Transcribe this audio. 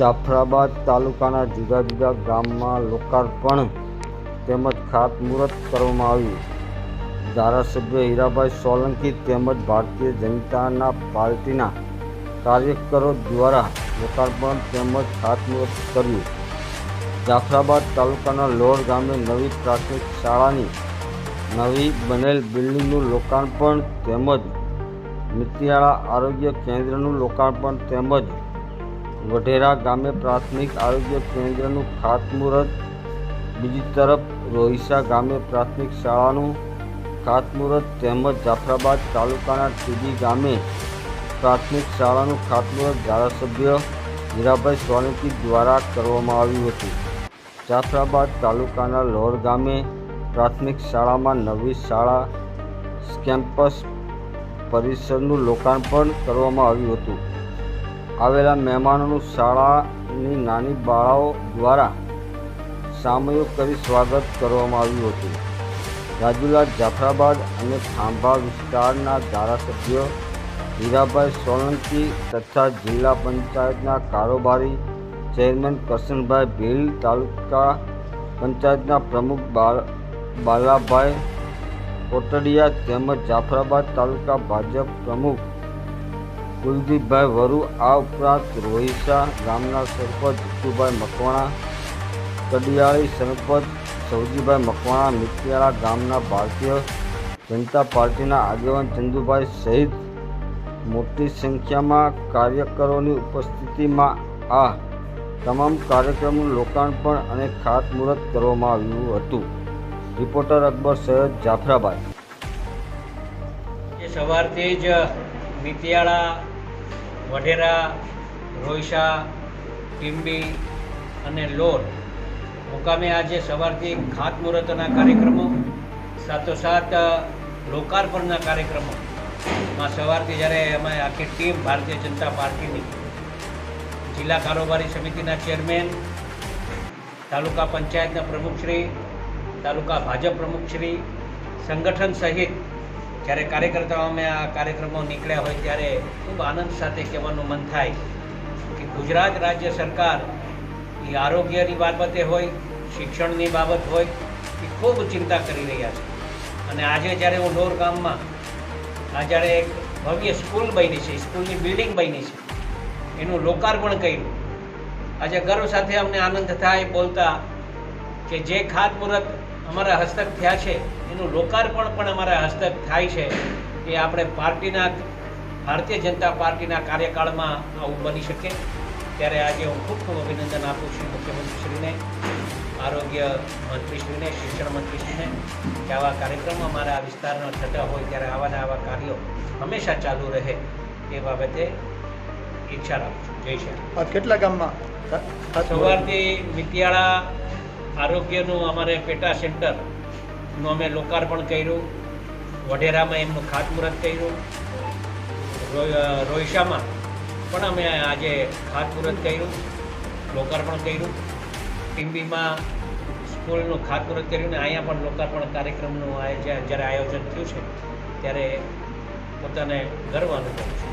જાફરાબાદ તાલુકાના જુદા જુદા ગામમાં લોકાર્પણ તેમજ ખાતમુહૂર્ત કરવામાં આવ્યું. ધારાસભ્ય હીરાભાઈ સોલંકી તેમજ ભારતીય જનતાના પાર્ટીના કાર્યકરો દ્વારા લોકાર્પણ તેમજ ખાતમુહૂર્ત કર્યું. જાફરાબાદ તાલુકાના લોર ગામે નવી પ્રાથમિક શાળાની નવી બનેલ બિલ્ડિંગનું લોકાર્પણ તેમજ મિતિયાળા આરોગ્ય કેન્દ્રનું લોકાર્પણ તેમજ વઢેરા ગામે પ્રાથમિક આરોગ્ય કેન્દ્રનું ખાતમુહૂર્ત. બીજી તરફ રોહિસા ગામે પ્રાથમિક શાળાનું ખાતમુહૂર્ત તેમજ જાફરાબાદ તાલુકાના ટીબી ગામે પ્રાથમિક શાળાનું ખાતમુહૂર્ત ધારાસભ્ય હીરાભાઈ સોલંકી દ્વારા કરવામાં આવ્યું હતું. જાફરાબાદ તાલુકાના લોર ગામે પ્રાથમિક શાળામાં નવી શાળા કેમ્પસ પરિસરનું લોકાર્પણ કરવામાં આવ્યું હતું. આવેલા મહેમાનોનું શાળાની નાની બાળાઓ દ્વારા સામયિક કરી સ્વાગત કરવામાં આવ્યું હતું. રાજુલા જાફરાબાદ અને ખાંભા વિસ્તારના ધારાસભ્ય હીરાભાઈ સોલંકી તથા જિલ્લા પંચાયતના કારોબારી ચેરમેન કરશનભાઈ ભીલ, તાલુકા પંચાયતના પ્રમુખ બાલ, બાલાભાઈ કોટડિયા તેમજ જાફરાબાદ તાલુકા ભાજપ પ્રમુખ કુલદીપભાઈ વરુ, આ ઉપરાંત રોહિસા, ગામના સરપંચ જીતુભાઈ મકવાણા, કડિયાળી સરપંચ સૌજીભાઈ મકવાણા, મિતિયાળા ગામના ભારતીય જનતા પાર્ટીના આગેવાન ચંદુભાઈ સહિત મોટી સંખ્યામાં કાર્યકરોની ઉપસ્થિતિમાં આ તમામ કાર્યક્રમનું લોકાર્પણ અને ખાતમુહૂર્ત કરવામાં આવ્યું હતું. રિપોર્ટર અકબર સૈયદ જાફરાબાદ સવારથી જ મિતિયાળા, વઢેરા રોઈશા ટીંબી અને લોર મુકામે આજે સવારથી ખાતમુહૂર્તના કાર્યક્રમો, સાથોસાથ લોકાર્પણના કાર્યક્રમો. માં સવારથી જ્યારે અમે આખી ટીમ ભારતીય જનતા પાર્ટીની જિલ્લા કારોબારી સમિતિના ચેરમેન, તાલુકા પંચાયતના પ્રમુખશ્રી, તાલુકા ભાજપ પ્રમુખશ્રી, સંગઠન સહિત જ્યારે કાર્યકર્તાઓ અમે આ કાર્યક્રમો નીકળ્યા હોય ત્યારે ખૂબ આનંદ સાથે કહેવાનું મન થાય કે ગુજરાત રાજ્ય સરકાર એ આરોગ્યની બાબતે હોય, શિક્ષણની બાબત હોય, એ ખૂબ ચિંતા કરી રહ્યા છે. અને આજે જ્યારે હું ડોર ગામમાં આ જ્યારે એક ભવ્ય સ્કૂલ બની છે, સ્કૂલની બિલ્ડિંગ બની છે, એનું લોકાર્પણ કર્યું. આજે ગર્વ સાથે અમને આનંદ થાય બોલતા કે જે ખાતમુહૂર્ત અમારા હસ્તક થયા છે. એનું લોકાર્પણ પણ અમારા હસ્તક થાય છે એ આપણે પાર્ટીના ભારતીય જનતા પાર્ટીના કાર્યકાળમાં આવું બની શકે. ત્યારે આજે હું ખૂબ ખૂબ અભિનંદન આપું છું મુખ્યમંત્રીશ્રીને આરોગ્ય મંત્રીશ્રીને શિક્ષણ મંત્રીશ્રીને કે આવા કાર્યક્રમો અમારા આ વિસ્તારમાં થતા હોય ત્યારે આવા ને આવા કાર્યો હંમેશા ચાલુ રહે એ બાબતે ઈચ્છા રાખું છું. જય શ્રી કેટલા ગામમાં? સવારથી મિતિયાળા આરોગ્યનું અમારે પેટા સેન્ટરનું અમે લોકાર્પણ કર્યું. વઢેરામાં એમનું ખાતમુહૂર્ત કર્યું. રોહિશામાં પણ અમે આજે ખાતમુહૂર્ત કર્યું, લોકાર્પણ કર્યું. ટીમ્બીમાં સ્કૂલનું ખાતમુહૂર્ત કર્યું ને અહીંયા પણ લોકાર્પણ કાર્યક્રમનું જ્યારે આયોજન થયું છે, ત્યારે પોતાને ગર્વ અનુભવ છું.